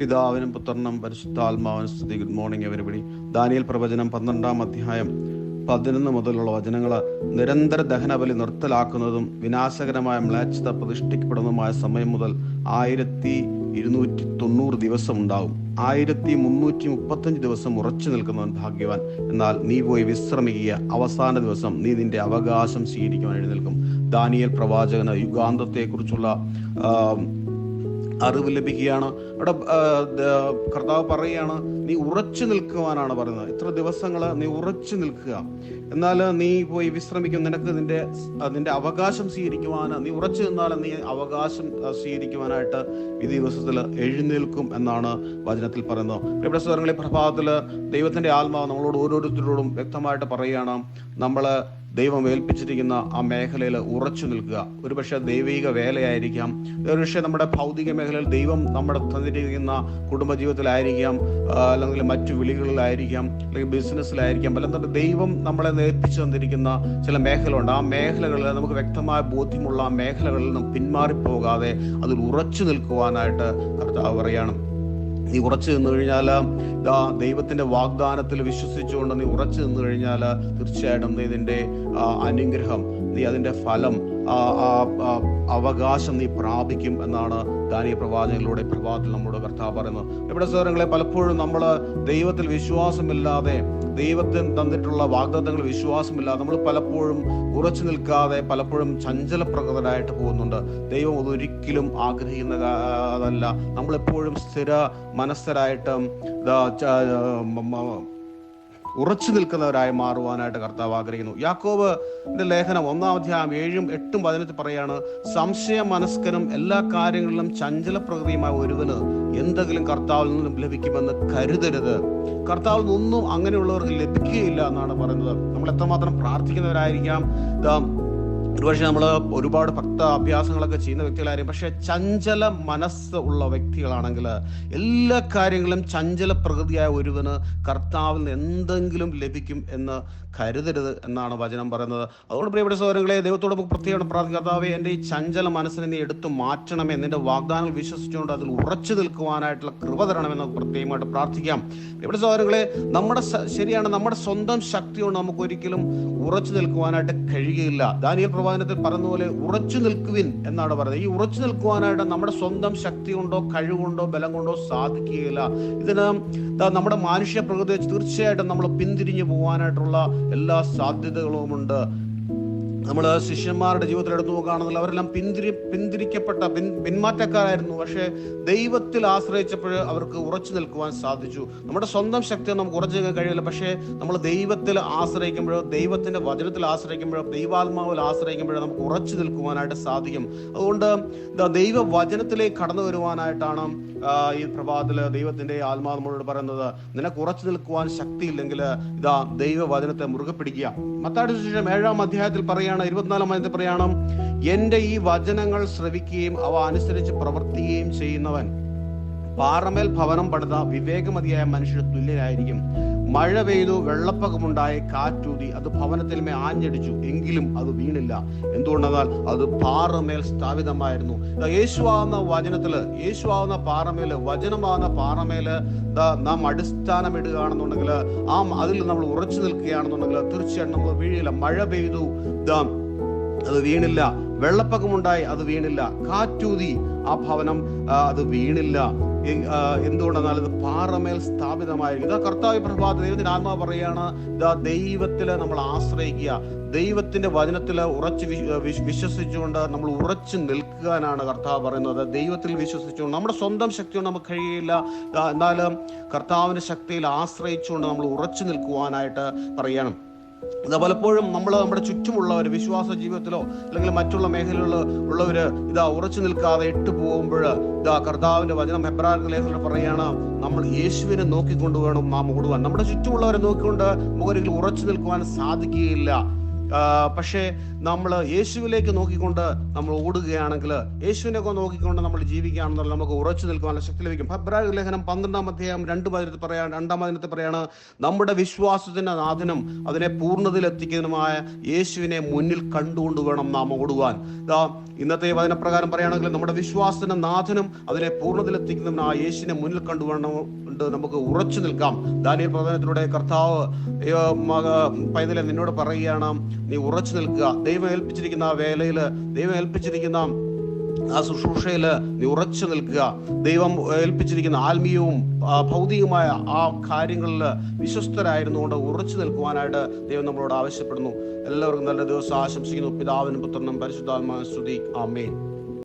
പിതാവിനും പുത്രനും പരിശുദ്ധാത്മാവിനും സ്തുതി. ഗുഡ് മോർണിംഗ് എവരിബഡി ദാനിയൽ പ്രവചനം പന്ത്രണ്ടാം അധ്യായം പതിനൊന്ന് മുതലുള്ള വചനങ്ങൾ നിരന്തര ദഹനബലി നിർത്തലാക്കുന്നതും വിനാശകരമായ മ്ലേച്ഛത പ്രതിഷ്ഠിക്കപ്പെടുന്നതുമായ സമയം മുതൽ ആയിരത്തി ഇരുന്നൂറ്റി തൊണ്ണൂറ് ദിവസം ഉണ്ടാവും. ആയിരത്തി മുന്നൂറ്റി മുപ്പത്തഞ്ച് ദിവസം ഉറച്ചു നിൽക്കുന്നവൻ ഭാഗ്യവാൻ. എന്നാൽ നീ പോയി വിശ്രമിക്കുക. അവസാന ദിവസം നീ നിന്റെ അവകാശം സ്വീകരിക്കുവാൻ എഴുന്നേൽക്കും. ദാനിയൽ പ്രവാചകന് യുഗാന്തത്തെക്കുറിച്ചുള്ള അറിവ് ലഭിക്കുകയാണ്. അവിടെ കർത്താവ് പറയുകയാണ് നീ ഉറച്ചു നിൽക്കുവാനാണ് പറയുന്നത്. ഇത്ര ദിവസങ്ങൾ നീ ഉറച്ചു നിൽക്കുക. എന്നാൽ നീ പോയി വിശ്രമിക്കും. നിനക്ക് നിന്റെ നിന്റെ അവകാശം സ്വീകരിക്കുവാൻ നീ ഉറച്ചു നിന്നാൽ നീ അവകാശം സ്വീകരിക്കുവാനായിട്ട് ഈ ദിവസത്തിൽ എഴുന്നേൽക്കും എന്നാണ് വചനത്തിൽ പറയുന്നത്. ഇവിടെ സ്വരങ്ങളെ പ്രഭാതത്തിൽ ദൈവത്തിന്റെ ആത്മാവ് നമ്മളോട് ഓരോരുത്തരോടും വ്യക്തമായിട്ട് പറയുകയാണ്. നമ്മൾ ദൈവം ഏൽപ്പിച്ചിരിക്കുന്ന ആ മേഖലയിൽ ഉറച്ചു നിൽക്കുക. ഒരുപക്ഷെ ദൈവിക വേലയായിരിക്കാം. ഒരുപക്ഷെ നമ്മുടെ ഭൗതിക മേഖലയിൽ ദൈവം നമ്മുടെ തന്നിരിക്കുന്ന കുടുംബജീവിതത്തിലായിരിക്കാം. അല്ലെങ്കിൽ മറ്റു വിളികളിലായിരിക്കാം. അല്ലെങ്കിൽ ബിസിനസ്സിലായിരിക്കാം. അല്ലെങ്കിൽ ദൈവം നമ്മളെ ഏൽപ്പിച്ചു തന്നിരിക്കുന്ന ചില മേഖലയുണ്ട് ആ മേഖലകളിൽ നമുക്ക് വ്യക്തമായ ബോധ്യമുള്ള ആ മേഖലകളിൽ നിന്നും പിന്മാറിപ്പോകാതെ അതിൽ ഉറച്ചു നിൽക്കുവാനായിട്ട് കർത്താവ് പറയാണ്. നീ ഉറച്ചു നിന്ന് കഴിഞ്ഞാൽ ആ ദൈവത്തിന്റെ വാഗ്ദാനത്തിൽ വിശ്വസിച്ചുകൊണ്ട് നീ ഉറച്ചു നിന്ന് കഴിഞ്ഞാൽ തീർച്ചയായിട്ടും നീ ഇതിന്റെ അനുഗ്രഹം നീ അതിന്റെ ഫലം അവകാശം നീ പ്രാപിക്കും എന്നാണ് ദാനിയ പ്രവാചകനിലൂടെ പ്രഭാതത്തിൽ നമ്മുടെ കർത്താവ് പറയുന്നു. ഇവിടെ സഹോദരങ്ങളെ പലപ്പോഴും നമ്മൾ ദൈവത്തിൽ വിശ്വാസമില്ലാതെ ദൈവത്തിന് തന്നിട്ടുള്ള വാഗ്ദത്തങ്ങൾ വിശ്വാസമില്ലാതെ നമ്മൾ പലപ്പോഴും ഉറച്ചു നിൽക്കാതെ പലപ്പോഴും ചഞ്ചലപ്രകൃതരായിട്ട് പോകുന്നുണ്ട്. ദൈവം അതൊരിക്കലും ആഗ്രഹിക്കുന്ന അതല്ല. നമ്മളെപ്പോഴും സ്ഥിര മനസ്സരായിട്ട് ഉറച്ചു നിൽക്കുന്നവരായി മാറുവാനായിട്ട് കർത്താവ് ആഗ്രഹിക്കുന്നു. യാക്കോബ് ലേഖനം ഒന്നാം അധ്യായം ഏഴും എട്ടും പതിനെട്ട് പറയാണ് സംശയ മനസ്കനും എല്ലാ കാര്യങ്ങളിലും ചഞ്ചല പ്രകൃതിയുമായ ഒരുവന് എന്തെങ്കിലും കർത്താവിൽ നിന്നും ലഭിക്കുമെന്ന് കരുതരുത്. കർത്താവിൽ നിന്നും അങ്ങനെയുള്ളവർക്ക് ലഭിക്കുകയില്ല എന്നാണ് പറയുന്നത്. നമ്മൾ എത്രമാത്രം പ്രാർത്ഥിക്കുന്നവരായിരിക്കാം. ഒരുപക്ഷെ നമ്മൾ ഒരുപാട് ഭക്ത അഭ്യാസങ്ങളൊക്കെ ചെയ്യുന്ന വ്യക്തികളായിരിക്കും. പക്ഷെ ചഞ്ചല മനസ്സ് ഉള്ള വ്യക്തികളാണെങ്കിൽ എല്ലാ കാര്യങ്ങളും ചഞ്ചല പ്രകൃതിയായ ഒരുവന് കർത്താവിൽ നിന്ന് എന്തെങ്കിലും ലഭിക്കും എന്ന് കരുതരുത് എന്നാണ് വചനം പറയുന്നത്. അതുകൊണ്ട് പ്രിയപ്പെട്ട സഹോദരങ്ങളെ ദൈവത്തോട് നമുക്ക് പ്രത്യേകം കർത്താവെ എന്റെ ഈ ചഞ്ചല മനസ്സിനെ നീ എടുത്തു മാറ്റണമേ. നിന്റെ വാഗ്ദാനങ്ങൾ വിശ്വസിച്ചുകൊണ്ട് അതിൽ ഉറച്ചു നിൽക്കുവാനായിട്ടുള്ള കൃപ തരണമെന്ന് പ്രത്യേകമായിട്ട് പ്രാർത്ഥിക്കാം. ഇവിടെ സഹോദരങ്ങളെ നമ്മുടെ ശരിയാണ്. നമ്മുടെ സ്വന്തം ശക്തി കൊണ്ട് നമുക്ക് ഒരിക്കലും ഉറച്ചു നിൽക്കുവാനായിട്ട് കഴിയുകയില്ല. ദാനിയൽ പ്രവാചനത്തിൽ പറഞ്ഞ പോലെ ഉറച്ചു നിൽക്കുവിൻ എന്നാണ് പറയുന്നത്. ഈ ഉറച്ചു നിൽക്കുവാനായിട്ട് നമ്മുടെ സ്വന്തം ശക്തി കൊണ്ടോ കഴിവുകൊണ്ടോ ബലം കൊണ്ടോ സാധിക്കുകയില്ല. ഇതിന് നമ്മുടെ മാനുഷ്യ പ്രകൃതി തീർച്ചയായിട്ടും നമ്മൾ പിന്തിരിഞ്ഞു പോകാനായിട്ടുള്ള എല്ലാ സാധ്യതകളുമുണ്ട്. നമ്മൾ ശിഷ്യന്മാരുടെ ജീവിതത്തിൽ എടുത്തു നോക്കുകയാണെങ്കിൽ അവരെല്ലാം പിന്തിരി പിന്തിരിക്കപ്പെട്ട പിൻ പിന്മാറ്റക്കാരായിരുന്നു. പക്ഷേ ദൈവത്തിൽ ആശ്രയിച്ചപ്പോൾ അവർക്ക് ഉറച്ചു നിൽക്കുവാൻ സാധിച്ചു. നമ്മുടെ സ്വന്തം ശക്തി നമുക്ക് ഉറച്ചു നിൽക്കാൻ കഴിയില്ല. പക്ഷേ നമ്മൾ ദൈവത്തിൽ ആശ്രയിക്കുമ്പോഴോ ദൈവത്തിന്റെ വചനത്തിൽ ആശ്രയിക്കുമ്പോഴോ ദൈവാത്മാവിൽ ആശ്രയിക്കുമ്പോഴോ നമുക്ക് ഉറച്ചു നിൽക്കുവാനായിട്ട് സാധിക്കും. അതുകൊണ്ട് ദൈവ വചനത്തിലേക്ക് കടന്നു വരുവാനായിട്ടാണ് ഈ പ്രഭാതത്തിൽ ദൈവത്തിന്റെ ആത്മാവ് നമ്മളോട് പറയുന്നത്. നിനക്ക് ഉറച്ചു നിൽക്കുവാൻ ശക്തിയില്ലെങ്കിൽ ഇതാ ദൈവവചനത്തെ മുറുകെ പിടിക്കുക. മത്താടി ഏഴാം അധ്യായത്തിൽ പറയാണ് ഇരുപത്തിനാലാം പ്രയാണം. എന്റെ ഈ വചനങ്ങൾ ശ്രവിക്കുകയും അവ അനുസരിച്ച് പ്രവർത്തിക്കുകയും ചെയ്യുന്നവൻ പാറമേൽ ഭവനം പടുത വിവേകമതിയായ മനുഷ്യർ തുല്യനായിരിക്കും മഴ പെയ്തു വെള്ളപ്പൊക്കമുണ്ടായി കാറ്റൂതി. അത് ഭവനത്തിന്മേ ആഞ്ഞടിച്ചു. എങ്കിലും അത് വീണില്ല. എന്തുകൊണ്ടെന്നാൽ അത് പാറമേൽ സ്ഥാപിതമായിരുന്നു. യേശുവാകുന്ന വചനത്തിൽ യേശുവാകുന്ന പാറമേൽ വചനമാകുന്ന പാറമേൽ നാം അടിസ്ഥാനം ഇടുകയാണെന്നുണ്ടെങ്കിൽ ആ അതിൽ നമ്മൾ ഉറച്ചു നിൽക്കുകയാണെന്നുണ്ടെങ്കിൽ തീർച്ചയായിട്ടും നമ്മൾ വീഴില്ല. മഴ പെയ്തു അത് വീണില്ല. വെള്ളപ്പൊക്കമുണ്ടായി അത് വീണില്ല. കാറ്റൂതി ആ ഭവനം അത് വീണില്ല. എന്തുകൊണ്ടെന്നാൽ ഇത് പാറമേൽ സ്ഥാപിതമായിരിക്കും. ഇതാ കർത്താവ് പ്രഭാത ദൈവത്തിന്റെ ആത്മാവ് പറയുകയാണ് ഇതാ ദൈവത്തിൽ നമ്മൾ ആശ്രയിക്കുക. ദൈവത്തിന്റെ വചനത്തിൽ ഉറച്ച് വിശ്വസിച്ചുകൊണ്ട് നമ്മൾ ഉറച്ചു നിൽക്കാനാണ് കർത്താവ് പറയുന്നത്. ദൈവത്തിൽ വിശ്വസിച്ചുകൊണ്ട് നമ്മുടെ സ്വന്തം ശക്തി കൊണ്ട് നമുക്ക് കഴിയില്ല എന്നാലും കർത്താവിന്റെ ശക്തിയിൽ ആശ്രയിച്ചുകൊണ്ട് നമ്മൾ ഉറച്ചു നിൽക്കുവാനായിട്ട് പറയണം. ഇത് പലപ്പോഴും നമ്മൾ നമ്മുടെ ചുറ്റുമുള്ളവർ വിശ്വാസ ജീവിതത്തിലോ അല്ലെങ്കിൽ മറ്റുള്ള മേഖലകളിലോ ഉള്ളവർ ഇതാ ഉറച്ചു നിൽക്കാതെ ഇട്ടു പോകുമ്പോൾ ഇതാ കർത്താവിന്റെ വചനം ഹെബ്രാർ ലേഖനം പറയുകയാണ് നമ്മൾ യേശുവിനെ നോക്കിക്കൊണ്ട് വേണം നാം ഓടുവാൻ. നമ്മുടെ ചുറ്റുമുള്ളവരെ നോക്കിക്കൊണ്ട് നമുക്കൊരിക്കലും ഉറച്ചു നിൽക്കുവാൻ സാധിക്കുകയില്ല. പക്ഷേ നമ്മൾ യേശുവിലേക്ക് നോക്കിക്കൊണ്ട് നമ്മൾ ഓടുകയാണെങ്കിൽ യേശുവിനെ ഒക്കെ നോക്കിക്കൊണ്ട് നമ്മൾ ജീവിക്കുകയാണെന്നുള്ള നമുക്ക് ഉറച്ചു നിൽക്കുവാനുള്ള ശക്തി ലഭിക്കും. ഫെബ്രുവരി ലേഖനം പന്ത്രണ്ടാം അധ്യായം രണ്ട് പതിനത്തിൽ പറയാണ് രണ്ടാം പതിനത്തിൽ പറയാണ് നമ്മുടെ വിശ്വാസത്തിന്റെ നാഥനും അതിനെ പൂർണതയിലെത്തിക്കുന്നതുമായ യേശുവിനെ മുന്നിൽ കണ്ടുകൊണ്ട് വേണം നാം ഓടുവാൻ. ഇന്നത്തെ വചനപ്രകാരം പറയുകയാണെങ്കിൽ നമ്മുടെ വിശ്വാസത്തിന്റെ നാഥനും അതിനെ പൂർണതയിലെത്തിക്കുന്നതിന് ആ യേശുവിനെ മുന്നിൽ കണ്ടുവേണം കൊണ്ട് നമുക്ക് ഉറച്ചു നിൽക്കാം. ദാനിയൽ പ്രവചനത്തിലൂടെ കർത്താവ് പൈതലെ നിന്നോട് പറയുകയാണ് നീ ഉറച്ചു നിൽക്കുക. ദൈവം ഏൽപ്പിച്ചിരിക്കുന്ന ആ വേലയിൽ ദൈവം ഏൽപ്പിച്ചിരിക്കുന്ന ആ ശുശ്രൂഷയിൽ നീ ഉറച്ചു നിൽക്കുക. ദൈവം ഏൽപ്പിച്ചിരിക്കുന്ന ആത്മീയവും ഭൗതികമായ ആ കാര്യങ്ങളിൽ വിശ്വസ്തരായിരുന്നുകൊണ്ട് ഉറച്ചു നിൽക്കുവാനായിട്ട് ദൈവം നമ്മളോട് ആവശ്യപ്പെടുന്നു. എല്ലാവർക്കും നല്ല ദിവസം ആശംസിക്കുന്നു. പിതാവിനും പുത്രനും പരിശുദ്ധാത്മാ സ്തുതി. ആമേൻ.